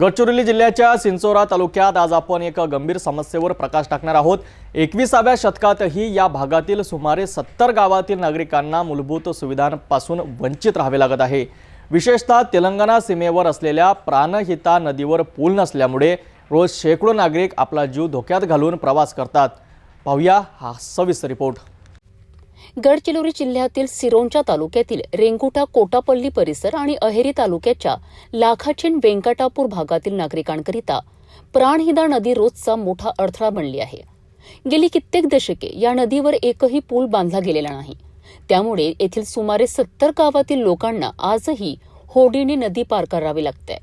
गडचिरोली जिल्ह्याच्या सिंचोरा तालुक्यात आज आपण एक गंभीर समस्येवर प्रकाश टाकणार आहोत. एकविसाव्या शतकातही या भागातील सुमारे सत्तर गावातील नागरिकांना मूलभूत सुविधांपासून वंचित राहावे लागत आहे. विशेषतः तेलंगणा सीमेवर असलेल्या प्राणहिता नदीवर पूल नसल्यामुळे रोज शेकडो नागरिक आपला जीव धोक्यात घालून प्रवास करतात. पाहूया हा सविस्तर रिपोर्ट. गडचिरोली जिल्ह्यातील सिरोंचा तालुक्यातील रेंगुटा कोटापल्ली परिसर आणि अहेरी तालुक्याच्या लाखाचिन वेंकटापूर भागातील नागरिकांकरिता प्राणहिदा नदी रोजचा मोठा अडथळा बनली आहे. गेली कित्येक दशके या नदीवर एकही पूल बांधला गेलेला नाही. त्यामुळे येथील सुमारे सत्तर गावातील लोकांना आजही होडीने नदी पार करावी लागते.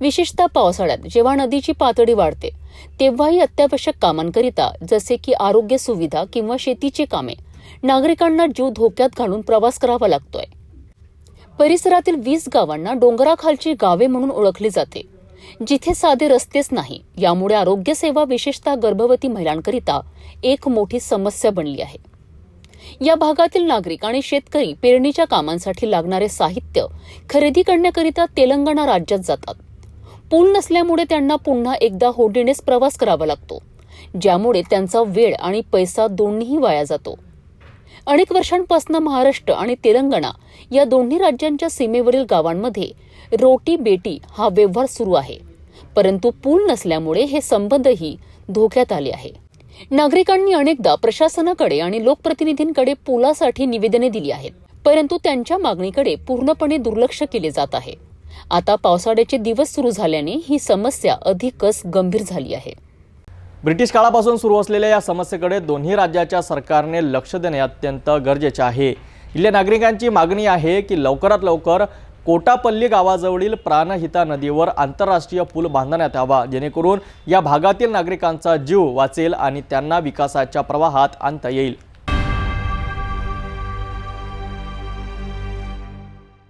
विशेषतः पावसाळ्यात जेव्हा नदीची पातळी वाढते तेव्हाही अत्यावश्यक कामांकरिता जसे की आरोग्य सुविधा किंवा शेतीची कामे नागरिकांना जीव धोक्यात घालून प्रवास करावा लागतोय. परिसरातील वीस गावांना डोंगराखालची गावे म्हणून ओळखली जाते. जिथे साधे रस्तेच नाही यामुळे आरोग्यसेवा विशेषतः गर्भवती महिलांकरिता एक मोठी समस्या बनली आहे. या भागातील नागरिक आणि शेतकरी पेरणीच्या कामांसाठी लागणारे साहित्य खरेदी करण्याकरिता तेलंगणा राज्यात जातात. पूल नसल्यामुळे त्यांना पुन्हा एकदा होडीनेच प्रवास करावा लागतो ज्यामुळे त्यांचा वेळ आणि पैसा दोन्हीही वाया जातो. अनेक वर्षांपासून महाराष्ट्र आणि तेलंगणा या दोन्ही राज्यांच्या सीमेवरील गावांमध्ये रोटी बेटी हा व्यवहार सुरू आहे. परंतु पूल नसल्यामुळे हे संबंधही धोक्यात आले आहे. नागरिकांनी अनेकदा प्रशासनाकडे आणि लोकप्रतिनिधींकडे पुलासाठी निवेदने दिली आहेत. परंतु त्यांच्या मागणीकडे पूर्णपणे दुर्लक्ष केले जात आहे. आता पावसाळ्याचे दिवस सुरू झाल्याने ही समस्या अधिकच गंभीर झाली आहे. ब्रिटिश काळापासून सुरू असलेल्या या समस्येकडे दोन्ही राज्याच्या सरकारने लक्ष देणे अत्यंत गरजेचे आहे. इथल्या नागरिकांची मागणी आहे की लवकरात लवकर कोटापल्ली गावाजवळील प्राणहिता नदीवर आंतरराष्ट्रीय पूल बांधण्यात यावा जेणेकरून या भागातील नागरिकांचा जीव वाचेल आणि त्यांना विकासाच्या प्रवाहात आणता येईल.